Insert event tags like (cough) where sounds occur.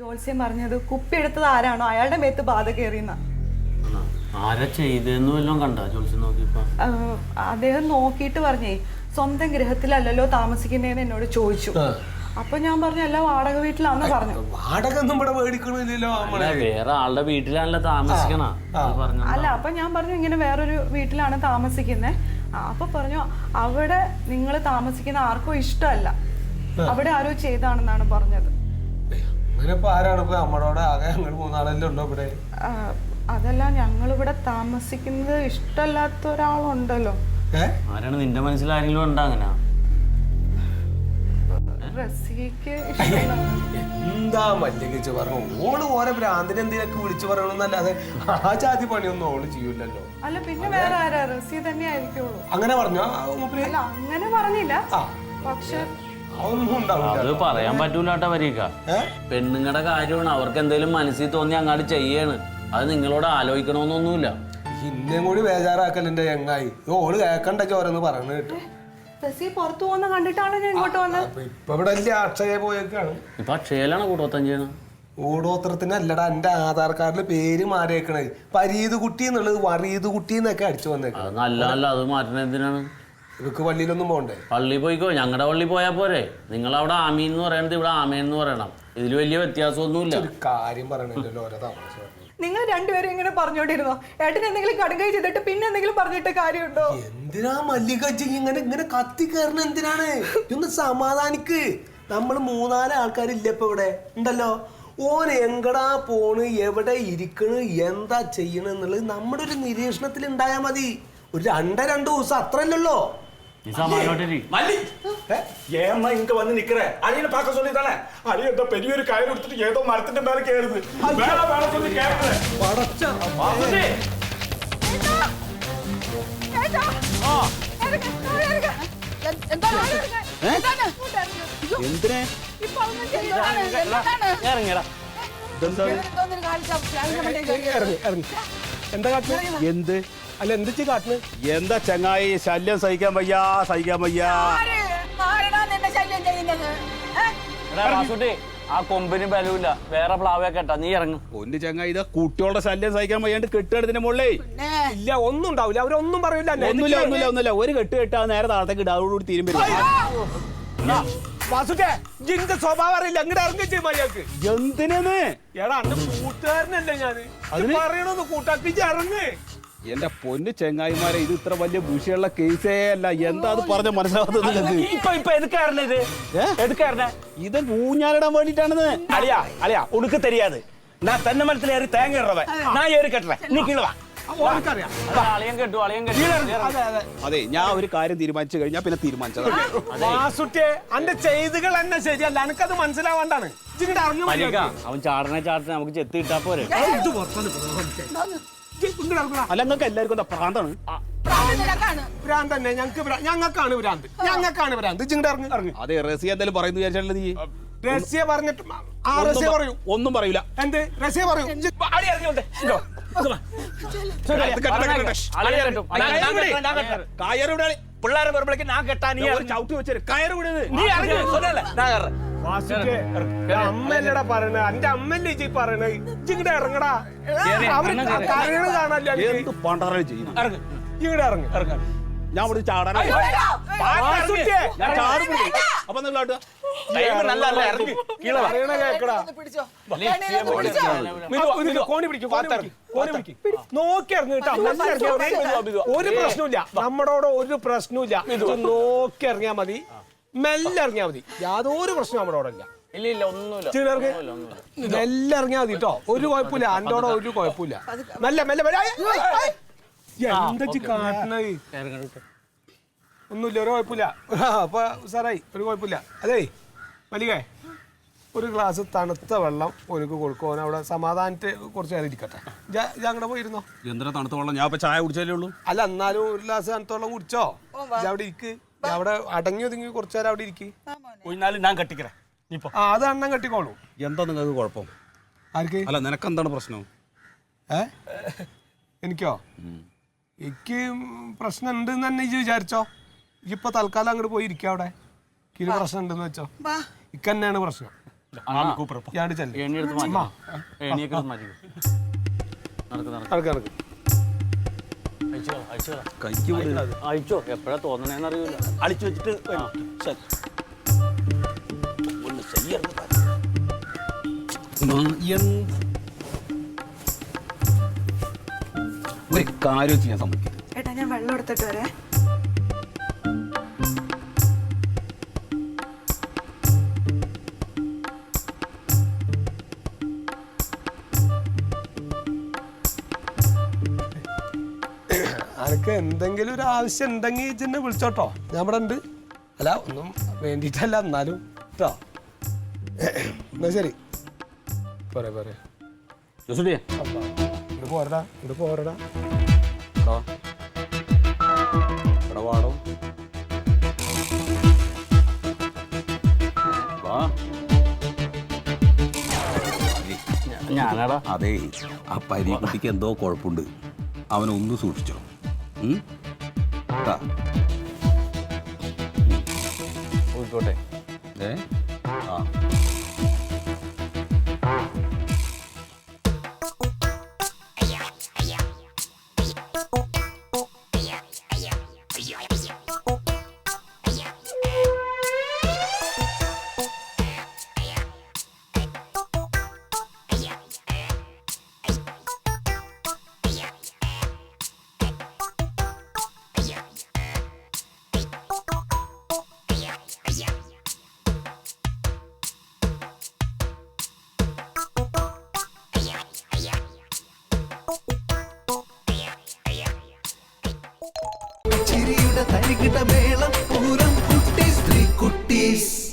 ജോത്സ്യം പറഞ്ഞത് കുപ്പി എടുത്തത് ആരാണോ? അയാളുടെ മേത്ത് ബാധ കയറിയെന്ന. ആരാ ചെയ്തെന്ന് വല്ലതും കണ്ട? ജോത്സ്യം നോക്കിയപ്പോ? അദ്ദേഹം നോക്കിയിട്ട് പറഞ്ഞേ സ്വന്തം ഗൃഹത്തിലല്ലല്ലോ താമസിക്കുന്നതെന്ന് എന്നോട് ചോദിച്ചു. അപ്പൊ ഞാൻ പറഞ്ഞു അല്ല വാടക വീട്ടിലാന്ന് പറഞ്ഞു. വാടക ഒന്നും ഇവിടെ മേടിക്കണില്ലല്ലോ അല്ല വേറെ ആളുടെ വീട്ടിലാണല്ലോ താമസിക്കണ. അല്ല അപ്പൊ ഞാൻ പറഞ്ഞു ഇങ്ങനെ വേറൊരു വീട്ടിലാണ് താമസിക്കുന്നത് അപ്പൊ പറഞ്ഞു അവിടെ നിങ്ങൾ താമസിക്കുന്ന ആർക്കും ഇഷ്ടമല്ല. അവിടെ ആരോ ചെയ്താണെന്നാണ് പറഞ്ഞത്. അങ്ങനെ ഇപ്പൊ ആരാണ് ഇപ്പൊ നമ്മളോട് ആകെ ഞങ്ങൾ മൂന്നാളല്ലേ ഉള്ളൂ ഇവിടെ? ആ, അതല്ല ഞങ്ങളിവിടെ താമസിക്കുന്നത് ഇഷ്ടമല്ലാത്ത ഒരാളുണ്ടല്ലോ. ആരാണ്? നിന്റെ മനസ്സിൽ ആരെങ്കിലും ഉണ്ടോ അങ്ങനെ? റസിക്ക് (laughs) എന്താ മല്ലികച്ച് പറഞ്ഞു ഓൾ ഓരോ ഭ്രാന്തിനെ എന്തിനൊക്കെ വിളിച്ചു പറയണമെന്നല്ലാതെ ആ ജാതി പണിയൊന്നും ഓൾ ചെയ്യൂലല്ലോ. അല്ല പിന്നെ വേറെ ആരാ? റസി തന്നെ ആയിരിക്കുള്ളൂ അങ്ങനെ പറഞ്ഞോ അങ്ങനെ പറഞ്ഞില്ല. ആ. പക്ഷെ അത് പറയാൻ പറ്റൂലാട്ട പെണ്ണുങ്ങളുടെ കാര്യമാണ്. അവർക്ക് എന്തെങ്കിലും മനസ്സിൽ തോന്നി അങ്ങോട്ട് ചെയ്യാണ്. അത് നിങ്ങളോട് ആലോചിക്കണമെന്നൊന്നുമില്ല ഇന്നേം കൂടി ബേജാറാക്കൽ എന്റെ ചങ്ങായി. ഓൾ കേക്കണ്ട ചോരെന്ന് പറഞ്ഞു കേട്ടു. പുറത്തു പോകുന്ന കണ്ടിട്ടാണ് ഞാൻ ഇങ്ങോട്ട് വന്നത്? ഇപ്പൊ ഇവിടെ അക്ഷയ പോയേക്കാണ്. ഇപ്പൊ അക്ഷയയിലാണ് കൂടോത്തം ചെയ്യണം ഓടോത്രത്തിനല്ലടാ എന്റെ ആധാർ കാർഡിൽ പേര് മാറിയേക്കണേ പരീത് കുട്ടി എന്നുള്ളത് വറീത് കുട്ടി എന്നൊക്കെ അടിച്ചു വന്നേക്കണം നല്ല അല്ല അത് മാറ്റണ എന്തിനാണ്? ഇവക്ക് പള്ളിയിലൊന്നും പോകണ്ടേ പള്ളി പോയിക്കോ ഞങ്ങളുടെ പള്ളി പോയാൽ പോരെ. നിങ്ങൾ അവിടെ ആമീൻ എന്ന് പറയണത് ഇവിടെ ആമേൻ എന്ന് പറയണം. ഇതിൽ വലിയ വ്യത്യാസമൊന്നുമില്ല. ഒരു കാര്യം പറയണില്ലല്ലോ ഓരോ താമസം നിങ്ങൾ രണ്ടുപേരും ഇങ്ങനെ പറഞ്ഞോണ്ടിരുന്നോ? ഏട്ടൻ എന്തെങ്കിലും കടുകൈ ചെയ്തിട്ട് പിന്നെ എന്തെങ്കിലും പറഞ്ഞിട്ട് കാര്യമുണ്ടോ? എന്തിനാ മല്ലികജി ഇങ്ങനെ ഇങ്ങനെ കത്തി കയറണ എന്തിനാണ്? ഒന്ന് സമാധാനിക്ക്. നമ്മൾ മൂന്നാൽ ആൾക്കാരില്ല ഇപ്പൊ ഇവിടെ? ഉണ്ടല്ലോ? ഓൻ എങ്കടാ പോണ് എവിടെ ഇരിക്കണ് എന്താ ചെയ്യണെന്നുള്ളത് നമ്മുടെ ഒരു നിരീക്ഷണത്തിൽ ഉണ്ടായാ മതി. ഒരു രണ്ട രണ്ടു ദിവസം അത്രല്ലല്ലോ നീ സമാനമായിട്ടിരി மல்லி ഏ? ஏம்மா இங்க வந்து நிக்கிற அழியனை பார்க்க சொல்லி தானே அழிய இந்த பெரிய ஒரு கயிறு எடுத்துட்டு ஏதோ மரத்தின் மேல கேறுது வேலை வேலை சொல்லி கேட்கிறேன் வாசுதே എന്തിനെ ഇറങ്ങിയടാ ഇറങ്ങി ഇറങ്ങി എന്താ കാട്ടുന്നത് എന്ത് അല്ല എന്ത് കാട്ടുന്നത് എന്താ ചങ്ങായി ശല്യം സഹിക്കാൻ വയ്യ സഹിക്കാൻ വയ്യ. ആ കൊമ്പിന് ബലവില്ല വേറെ പ്ലാവേ കേട്ടാ നീ ഇറങ്ങും. ഒന്ന് ചങ്ങായി ഇത് കുട്ടികളുടെ ശല്യം സഹിക്കാൻ വയ്യാണ്ട് കെട്ടിടത്തിന്റെ മുകളിലേ. ഇല്ല ഒന്നും ഉണ്ടാവില്ല അവരൊന്നും പറയില്ല ഒന്നുമില്ല ഒന്നുമില്ല ഒന്നുമില്ല. ഒരു കെട്ട് കെട്ടാ നേരെ താഴത്തേക്ക് ഇടാവോടുകൂടി തീരും വരും. വാസുക്കെ ജിന്റെ സ്വഭാവം അറിയില്ല. അങ്ങോട്ട് ഇറങ്ങി ചെയ്യും മര്യാദയ്ക്ക്. എന്തിനെന്ന് എടാ അന്റെ കൂട്ടുകാരനല്ലേ ഞാൻ. പറയണോന്ന് കൂട്ടാക്കി. ഇറങ്ങ്. എന്റെ പൊന്ന് ചെങ്ങായിമാരെ ഇത് ഇത്ര വലിയ ബുഷിയുള്ള കേസേ അല്ല. എന്താ അത് പറഞ്ഞ മനസ്സിലാവുന്നത് ഇത്? ഊഞ്ഞാലിടാൻ വേണ്ടിട്ടാണെന്ന് അലിയാ അലിയാ ഉടുക്ക് തരിയാത്. ഞാൻ തന്നെ മനസ്സിലേറി തേങ്ങ ഇടവേ ഞാൻ ഏറി കെട്ടേ നീ കീഴവാ അതെ. ഞാൻ ഒരു കാര്യം തീരുമാനിച്ചു കഴിഞ്ഞാൽ പിന്നെ തീരുമാനിച്ചത്. ചെയ്തുകൾ എന്നെ ശരിയല്ല. എനിക്കത് മനസ്സിലാവാണ്ടാണ്. അവൻ ചാടനെ ചാടനെ നമുക്ക് ചെത്തി ഇട്ടാ പോരെ. അല്ല നിങ്ങൾക്ക് എല്ലാവർക്കും എന്താ പ്രാന്താണ്? ഭ്രാന്ത് തന്നെ. ഞങ്ങൾക്ക് ഞങ്ങൾക്കാണ് ഭ്രാന്ത് ഞങ്ങൾക്കാണ് ഭ്രാന്ത് ഇങ്ങോട്ട് ഇറങ്ങി ഇറങ്ങി. അതെ റസിയ എന്തായാലും പറയുന്നു വിചാരിച്ചാലും നീ. റസിയ പറഞ്ഞിട്ട് ആ റസിയ പറയൂ. ഒന്നും പറയൂല. എന്ത്? റസിയ പറയൂ. അടി പിള്ളേരെ വരുമ്പോഴേക്ക് ഞാൻ കെട്ടാ നീ ചവിട്ടി വെച്ചത് കയറ് വിടുന്നത് നീ അറിഞ്ഞു സൊല്ലല്ലേ ഞാൻ കയറ ഇറങ്ങടാ. എന്ത് ഇറങ്ങ. ഞാൻ ഇവിടെ അപ്പൊ നിങ്ങൾ ആട്ടുക ടൈം നല്ല ഇറങ്ങി. കീഴെ വാ. കോണി പിടിക്കും കോണി പിടിക്കും. നോക്കി ഇറങ്ങി കേട്ടോ. മതി. ഒരു പ്രശ്നമില്ല നമ്മളോട് ഒരു പ്രശ്നമില്ല ഇത് നോക്കി ഇറങ്ങിയാ മതി. മെല്ലെ ഇറങ്ങിയാ മതി. യാതൊരു പ്രശ്നം നമ്മളോട് ഇല്ല. ഇല്ല ഇല്ല ഒന്നുമില്ല. മെല്ലെ ഇറങ്ങിയാ മതി കേട്ടോ. ഒരു കുഴപ്പമില്ല. അന്റോടെ ഒരു കുഴപ്പമില്ല. മെല്ലെ മെല്ലെ മെല്ലെ. എന്താ കാട്ടണത്? ഒന്നുമില്ല ഒരു കുഴപ്പമില്ല. അപ്പോൾ സാറായി ഒരു കുഴപ്പമില്ല. അതേ മല്ലികേ ഒരു ഗ്ലാസ് തണുത്ത വെള്ളം ഓനക്ക് കൊടുക്കും. ഓൻ അവിടെ സമാധാനത്തെ കുറച്ച് നേരം ഇരിക്കട്ടെ. ഞങ്ങടെ പോയിരുന്നോ? എന്തിനാ തണുത്ത വെള്ളം? ഞാൻ ഇപ്പൊ ചായ കുടിച്ചാലേ ഉള്ളൂ. അല്ല എന്നാലും ഒരു ഗ്ലാസ് തണുത്ത വെള്ളം കുടിച്ചോ? അവിടെ ഇരിക്ക്. അവിടെ അടങ്ങി ഒതുങ്ങി കുറച്ചു നേരം അവിടെ ഇരിക്ക്. ഒഴിഞ്ഞാലും ഞാൻ കെട്ടിക്കറേ ആ അത് അണ്ണൻ കെട്ടിക്കോളൂ. എന്താ നിങ്ങൾക്ക് കുഴപ്പം? ആർക്ക്? അല്ല നിനക്ക് എന്താണ് പ്രശ്നം? ഏ? എനിക്കോ? എനിക്ക് പ്രശ്നം ഉണ്ട് എന്ന് തന്നെ വിചാരിച്ചോ? ഇപ്പൊ തൽക്കാലം അങ്ങോട്ട് പോയി ഇരിക്കാം അവിടെ. കിരി പ്രശ്നം ഉണ്ടെന്ന് വെച്ചോ. ഇക്ക് തന്നെയാണ് പ്രശ്നം. ഇയാണ്ട് ചെല്ല്. ഏണി എടുത്ത് മാറ്റി മാറ്റി നടക്ക് നടക്ക്. നടക്ക് നടക്ക്. എപ്പോഴാ തോന്നണേന്ന് അടിച്ചു വെച്ചിട്ട് വരും. ശരി. ഒന്ന് ശരിയാണ്. എന്ത്? ഒരു കാര്യം ചെയ്യാൻ സമ്മതിക്കും ഏട്ടാ ഞാൻ വെള്ളം എടുത്തിട്ട് വരെ. അനക്ക് എന്തെങ്കിലും ഒരു ആവശ്യം ഉണ്ടെങ്കിൽ ഇജ്ജെന്നെ വിളിച്ചോട്ടോ. ഞാൻ ഇവിടെ ഉണ്ട്. അല്ല ഒന്നും വേണ്ടിയിട്ടല്ല എന്നാലും കേട്ടോ എന്നാ ശരി. പോരെ പോരെ ജോസുട്ടിയെ ഇത് പോരടാ ഇത് പോരടാ. എടാ. വാടോ. വാ. ഞാനാടാ. അതെ ആ പരീക്കുട്ടിക്ക് എന്തോ കുഴപ്പമുണ്ട്. അവനൊന്ന് സൂക്ഷിച്ചോ. പോയിക്കോട്ടെ ഏ ആ